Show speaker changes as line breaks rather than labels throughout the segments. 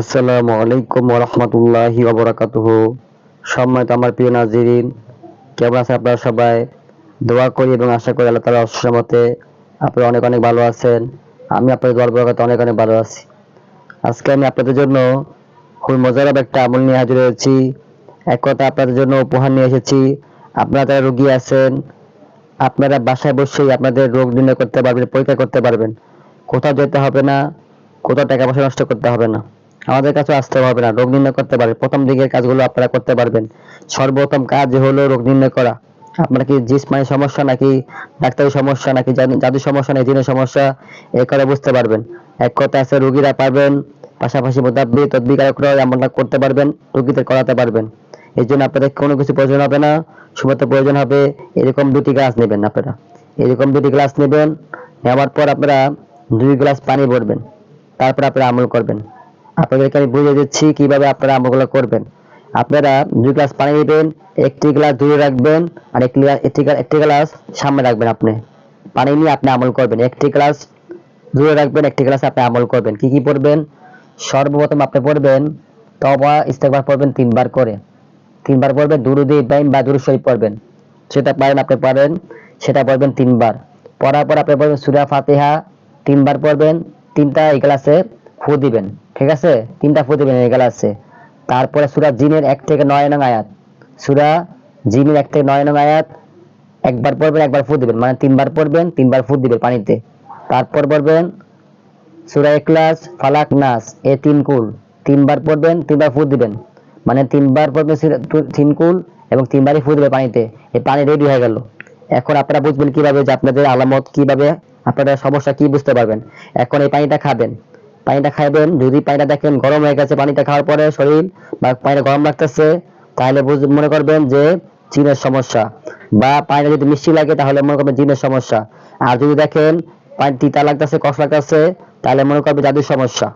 আসসালামু আলাইকুম রহমতুল্লাহি ওবরাকাতুহু সম্মানিত আমার প্রিয় নাজিরিন, কেমন আছেন আপনারা সবাই? দোয়া করি এবং আশা করি আল্লাহ তালা অসমতে আপনারা অনেক অনেক ভালো আছেন। আমি আপনাদের দোয়ার বরকতে অনেক অনেক ভালো আছি। আজকে আমি আপনাদের জন্য খুবই মজার একটা আমল নিয়ে হাজির হয়েছি। এক কথা, আপনাদের জন্য উপহার নিয়ে এসেছি। আপনারা যারা রুগী আছেন, আপনারা বাসায় বসেই আপনাদের রোগ নির্ণয় করতে পারবেন, পরীক্ষা করতে পারবেন। কোথাও যেতে হবে না, কোথাও টাকা পয়সা নষ্ট করতে হবে না। আমাদের কাছে আসতে হবে না, রোগ নির্ণয় করতে পারবেন প্রথম দিকের কাজগুলো আপনারা করতে পারবেন। সর্বপ্রথম কাজ হলো রোগ নির্ণয় করা। আপনার কি জিসমানি সমস্যা নাকি ডাক্তারি সমস্যা নাকি জাদু- সমস্যা নাকি জিনের সমস্যা, এ করে বুঝতে পারবেন। এক কথা আছে, রুগীরা পারবেন, পাশাপাশি মোতাব্বি তদ্বিকারকরাও এমনটা করতে পারবেন, রুগীদের করাতে পারবেন। এই জন্য আপনাদের কোনো কিছু প্রয়োজন হবে না, শুধুমাত্র প্রয়োজন হবে এরকম দুটি গ্লাস নেবেন আপনারা। এরকম দুটি গ্লাস নেবেন, নেওয়ার পর আপনারা দুই গ্লাস পানি ভরবেন, তারপর আপনারা আমল করবেন। আপনাদেরকে আমি বুঝিয়ে দিচ্ছি কীভাবে আপনারা আমলগুলো করবেন। আপনারা দুই গ্লাস পানি নেবেন একটি গ্লাস দূরে রাখবেন আর একটি একটি গ্লাস- সামনে রাখবেন আপনি। পানি নিয়ে আপনি আমল করবেন। একটি গ্লাস দূরে রাখবেন, একটি গ্লাস আপনি আমল করবেন। কি কি পড়বেন? সর্বপ্রথম আপনি পড়বেন তবা ইস্তেগফার পড়বেন তিনবার করে। তিনবার পড়বেন দুরুদ ইব্রাহিম বা দুরুদ শরীফ পড়বেন। সেটা পারেন আপনি পারেন, সেটা পড়বেন তিনবার। পড়ার পর আপনি পড়বেন সুরা ফাতিহা, তিনবার পড়বেন, তিনটা এই গ্লাসে ফু দিবেন। ঠিক আছে? তিনটা দিবেন এই গ্লাসে তারপরে সুরা জিনের এক থেকে নয় নং আয়াত। সুরা জিনের এক থেকে নয় নং আয়াত, একবার পড়বেন, একবার ফু দিবেন। মানে তিনবার পড়বেন, তিনবার ফু দিবেন পানিতে। তারপর পড়বেন সূরা ইখলাস, ফালাক, নাস, এ তিন কুল। তিনবার পড়বেন, তিনবার ফু দিবেন। মানে তিনবার পড়বেন তিন কুল এবং তিনবারই ফু দিবেন পানিতে। এই পানি রেডি হয়ে গেল। এখন আপনারা বুঝবেন কীভাবে যে আপনাদের আলামত, কীভাবে আপনারা সমস্যা কি বুঝতে পারবেন। এখন এই পানিটা খাবেন। পানিটা খাবেন যদি পানিটা দেখেন গরম হয়ে গেছে পানিটা খাওয়ার পরে শরীর বা পানিটা গরম লাগতেছে, তাহলে মনে করবেন যে জিনের সমস্যা। বা পানিটা যদি মিষ্টি লাগে, তাহলে মনে করবেন জিনের সমস্যা। আর যদি দেখেন পানি তিতা লাগতেছে কষ্ট লাগতেছে, তাহলে মনে করবেন জাদুর সমস্যা।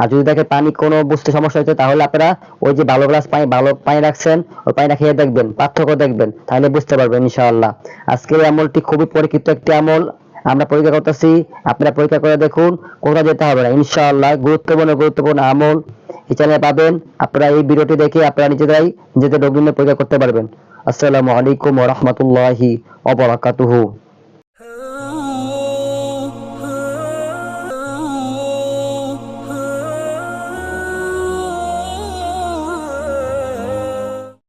আর যদি দেখেন পানি কোনো বুঝতে সমস্যা হচ্ছে তাহলে আপনারা ওই যে ভালো গ্লাস পানি, ভালো পানি রাখছেন, ওই পানিটা খেয়ে দেখবেন, পার্থক্য দেখবেন, তাহলে বুঝতে পারবেন ইনশাআল্লাহ। আজকের আমলটি খুবই পরীক্ষিত একটি আমল। আমরা পরীক্ষা করতেছি, আপনারা পরীক্ষা করে দেখুন কোথাও যেতে হবে না। ইনশাআল্লাহ গুরুত্বপূর্ণ গুরুত্বপূর্ণ আমল এই চ্যানেলে পাবেন। আপনারা এই ভিডিওটি দেখে আপনারা নিজেরাই নিজেদের রোগ পরীক্ষা করতে পারবেন। আসসালামু আলাইকুম ওয়া রাহমাতুল্লাহি